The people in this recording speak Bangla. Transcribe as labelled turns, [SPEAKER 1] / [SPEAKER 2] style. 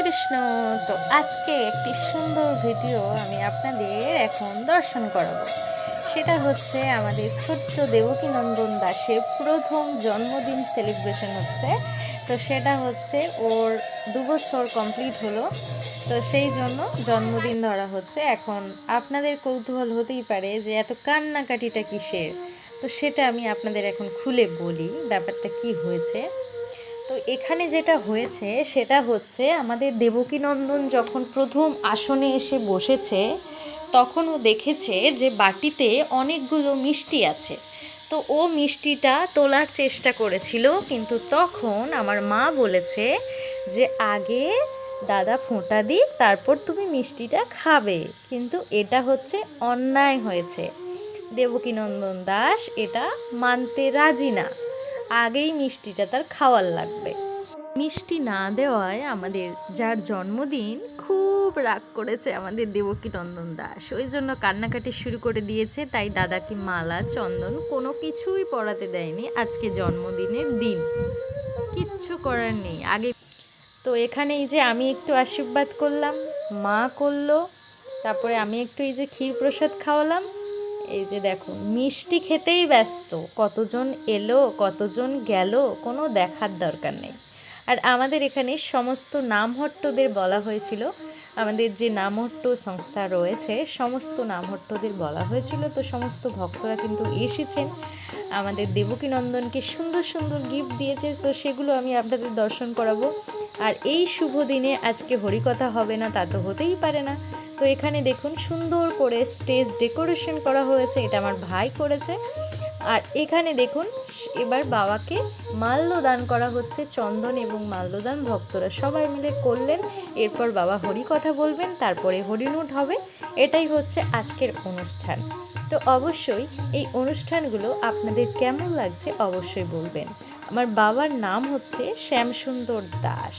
[SPEAKER 1] কৃষ্ণ তো আজকে একটি সুন্দর ভিডিও আমি আপনাদের এখন দর্শন করাবো। সেটা হচ্ছে আমাদের ছোট্ট দেবকী নন্দন দাসের প্রথম জন্মদিন সেলিব্রেশন হচ্ছে। তো সেটা হচ্ছে ওর দু বছর কমপ্লিট হলো। তো সেই জন্য জন্মদিন ধরা হচ্ছে। এখন আপনাদের কৌতূহল হতেই পারে যে এত কান্নাকাটিটা কিসের? তো সেটা আমি আপনাদের এখন খুলে বলি, ব্যাপারটা কি হয়েছে। তো এখানে যেটা হয়েছে, সেটা হচ্ছে আমাদের দেবকীনন্দন যখন প্রথম আসনে এসে বসেছে, তখন ও দেখেছে যে বাটিতে অনেকগুলো মিষ্টি আছে। তো ও মিষ্টিটা তোলার চেষ্টা করেছিল, কিন্তু তখন আমার মা বলেছে যে, আগে দাদা ফোঁটা দিক, তারপর তুমি মিষ্টিটা খাবে। কিন্তু এটা হচ্ছে অন্যায় হয়েছে। দেবকীনন্দন দাস এটা মানতে রাজি না। আগেই মিষ্টিটা তার খাওয়ার লাগবে। মিষ্টি না দেওয়ায় আমাদের, যার জন্মদিন খুব রাগ করেছে আমাদের দেবকী নন্দন দাস। ওই জন্য কান্নাকাটি শুরু করে দিয়েছে, তাই দাদাকে মালা, চন্দন কোনো কিছুই পড়াতে দেয়নি আজকে জন্মদিনের দিন। কিচ্ছু করার নেই। আগে তো এখানে এই যে আমি একটু আশীর্বাদ করলাম, মা করল, তারপরে আমি একটু এই যে ক্ষীর প্রসাদ খাওয়ালাম এই যে দেখো, মিষ্টি খেতেই ব্যস্ত, কতজন এলো, কতজন গেল, কোনো দেখার দরকার নেই। আর আমাদের এখানে সমস্ত নামহট্টদের বলা হয়েছিল, আমাদের যে নামহট্ট সংস্থা রয়েছে, সমস্ত নামহট্টদের বলা হয়েছিল। তো সমস্ত ভক্তরা কিন্তু এসেছেন, আমাদের দেবকীনন্দনকে সুন্দর সুন্দর গিফট দিয়েছে। তো সেগুলো আমি আপনাদের দর্শন করাবো। আর এই শুভ দিনে আজকে হরিকথা হবে না, তা তো হতেই পারে না। তো এখানে দেখুন, সুন্দর করে স্টেজ ডেকোরেশন করা হয়েছে, এটা আমার ভাই করেছে। আর এখানে দেখুন, এবার বাবাকে মাল্যদান করা হচ্ছে, চন্দন এবং মাল্যদান ভক্তরা সবাই মিলে করলেন। এরপর বাবা হরি কথা বলবেন, তারপরে হরিনুট হবে। এটাই হচ্ছে আজকের অনুষ্ঠান। তো অবশ্যই এই অনুষ্ঠানগুলো আপনাদের কেমন লাগছে অবশ্যই বলবেন। আমার বাবার নাম হচ্ছে শ্যামসুন্দর দাস।